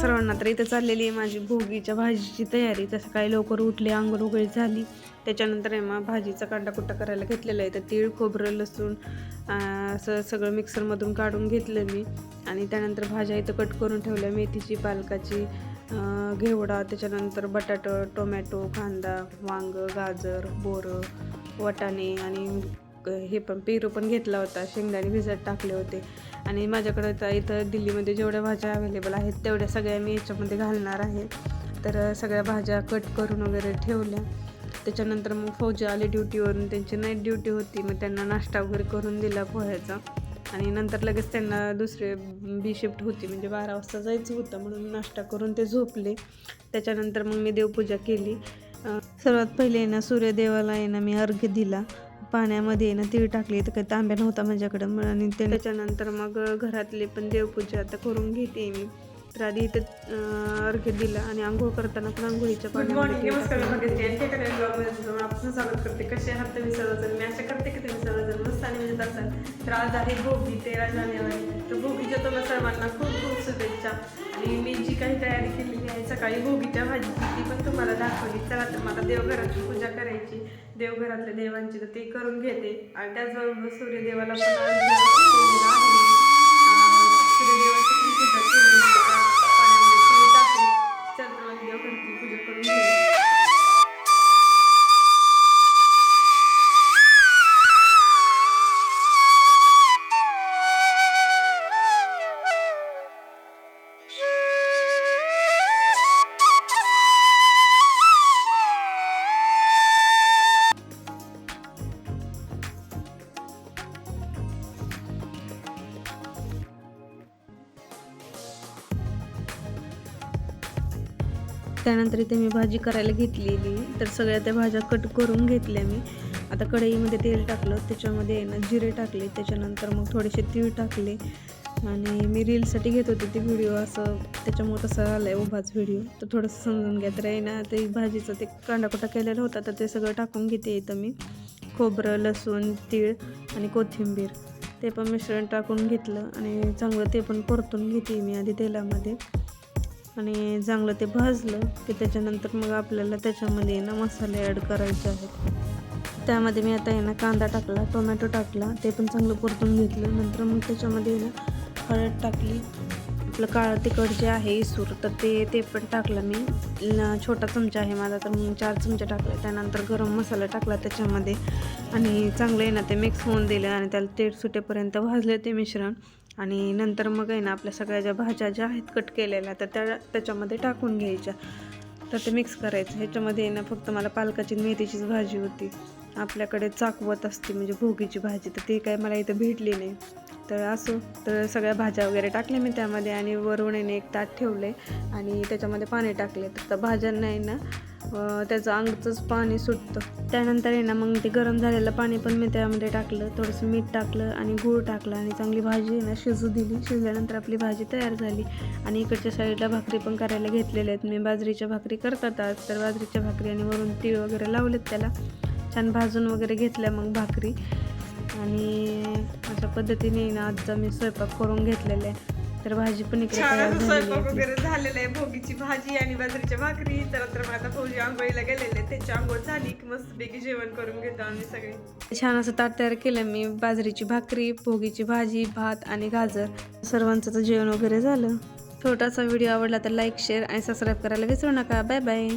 सर्वांना तर इथं चाललेली आहे माझी भोगीच्या भाजीची तयारी. तर सकाळी लवकर उठले अंघोळ उघडी झाली. त्याच्यानंतर आहे मग भाजीचा कांडा कुट्टा करायला घेतलेला आहे. तर तीळ खोबरं लसूण असं सगळं मिक्सरमधून काढून घेतलं मी. आणि त्यानंतर भाज्या इथं कट करून ठेवल्या. मेथीची पालकाची घेवडा त्याच्यानंतर बटाटं टोमॅटो कांदा वांग गाजर बोरं वटाणे आणि हे पण पेरू पण घेतला होता शेंगदाणे भिजत टाकले होते. आणि माझ्याकडे आता इथं दिल्लीमध्ये जेवढ्या भाज्या अवेलेबल आहेत तेवढ्या सगळ्या मी याच्यामध्ये घालणार आहे. तर सगळ्या भाज्या कट करून वगैरे ठेवल्या. त्याच्यानंतर मग फौजी आले ड्युटीवरून त्यांची नाईट ड्युटी होती. मग त्यांना नाश्ता वगैरे करून दिला पोह्याचा. आणि नंतर लगेच त्यांना दुसरे बी शिफ्ट होती. म्हणजे बारा वाजता जायचं होतं. म्हणून नाश्ता करून ते झोपले. त्याच्यानंतर मग मी देवपूजा केली. सर्वात पहिले ना सूर्यदेवाला आहे ना मी अर्घ्य दिला. पाण्यामध्ये ना तीळ टाकली तर काही तांब्या नव्हता माझ्याकडं. मग आणि ते त्याच्यानंतर मग घरातली पण देवपूजा आता करून घेते मी. तर आधी इथं अर्घ्य दिला आणि आंघोळ करताना पण आंघोळीच्या आपलं स्वागत करते. कसे सर्वजण? मी आशा करते की तुम्ही असाल तर आज आहे भोगी तेरा जानेवारी. तर भोगीच्या तुम्हाला सर्वांना खूप खूप शुभेच्छा. आणि मी जी काही तयारी केलेली आहे सकाळी भोगीच्या भाजीची ती पण तुम्हाला दाखवली चला तर मला देवघराची पूजा करायची. देवघरातल्या देवांची तर ते करून घेते. आणि त्याचबरोबर सूर्यदेवाला पण सूर्यदेवाची पूजा केलेली आहे. पाण्यामध्ये तीळ टाकून. देवघराची पूजा करून घेते. त्यानंतर इथे मी भाजी करायला घेतलेली. तर सगळ्या त्या भाज्या कट करून घेतल्या मी. आता कढईमध्ये तेल टाकलं. त्याच्यामध्ये ना जिरे टाकले. त्याच्यानंतर मग थोडेसे तीळ टाकले. आणि मी रीलसाठी घेत होते ते व्हिडिओ असं त्याच्यामुळे तसा आला आहे उभाच व्हिडिओ तर थोडंसं समजून घ्या. तर आहे ना ते भाजीचं ते कांडाकुटा केलेला होता तर ते सगळं टाकून घेते इथं मी. खोबरं लसूण तीळ आणि कोथिंबीर. ते पण मिश्रण टाकून घेतलं. आणि चांगलं ते पण परतून घेते मी आधी तेलामध्ये. आणि चांगलं ते भाजलं की त्याच्यानंतर मग आपल्याला त्याच्यामध्ये ना मसाले ॲड करायचे आहेत. त्यामध्ये मी आता ना कांदा टाकला टोमॅटो टाकला ते पण चांगलं परतून घेतलं. नंतर मग त्याच्यामध्ये ना हळद टाकली. आपलं काळं तिखट जे आहे इसूर तर ते ते पण टाकलं मी. छोटा चमचा आहे माझा तर मग चार चमचे टाकले. त्यानंतर गरम मसाला टाकला त्याच्यामध्ये. आणि चांगलं आहे ना ते मिक्स होऊन दिलं आणि त्याला तेल सुटेपर्यंत भाजले ते मिश्रण. आणि नंतर मग आहे ना आपल्या सगळ्या ज्या भाज्या ज्या आहेत कट केलेल्या तर त्या त्याच्यामध्ये टाकून घ्यायच्या. तर ते मिक्स करायचं. ह्याच्यामध्ये आहे ना फक्त मला पालकाची मेथीचीच भाजी होती. आपल्याकडे चाकवत असते म्हणजे भोगीची भाजी. तर ती काय मला इथं भेटली नाही. तर असो तर सगळ्या भाज्या वगैरे टाकल्या मी त्यामध्ये आणि वरून येणे एक ताट ठेवले आणि त्याच्यामध्ये पाणी टाकले तर त्या भाज्यांना आहे ना त्याचं अंगचंच पाणी सुटतं. त्यानंतर आहे ना मग ते गरम झालेलं पाणी पण मी त्यामध्ये टाकलं. थोडंसं मीठ टाकलं आणि गूळ टाकलं आणि चांगली भाजी आहे ना शिजू दिली. शिजल्यानंतर आपली भाजी तयार झाली. आणि इकडच्या साईडला भाकरी पण करायला घेतलेल्या आहेत. मी बाजरीच्या भाकरी करतात आज तर बाजरीच्या भाकरी आणि वरून तीळ वगैरे लावलेत त्याला. छान भाजून वगैरे घेतल्या मग भाकरी. आणि पद्धतीने ना आजचा मी स्वयंपाक करून घेतलेला आहे. तर भाजी पण इकडे छान स्वयंपाक वगैरे झालेलं आहे. भोगीची भाजी आणि बाजरीच्या भाकरी. तर आता फौजी आंघोळीला गेलेले. त्याची आंघोळ झाली की मस्त पैकी जेवण करून घेतो आम्ही सगळे. छान असं ताट तयार केलं मी. बाजरीची भाकरी भोगीची भाजी भात आणि गाजर. सर्वांचं तर जेवण वगैरे झालं. छोटासा व्हिडिओ आवडला तर लाईक शेअर आणि सबस्क्राईब करायला विसरू नका. Bye bye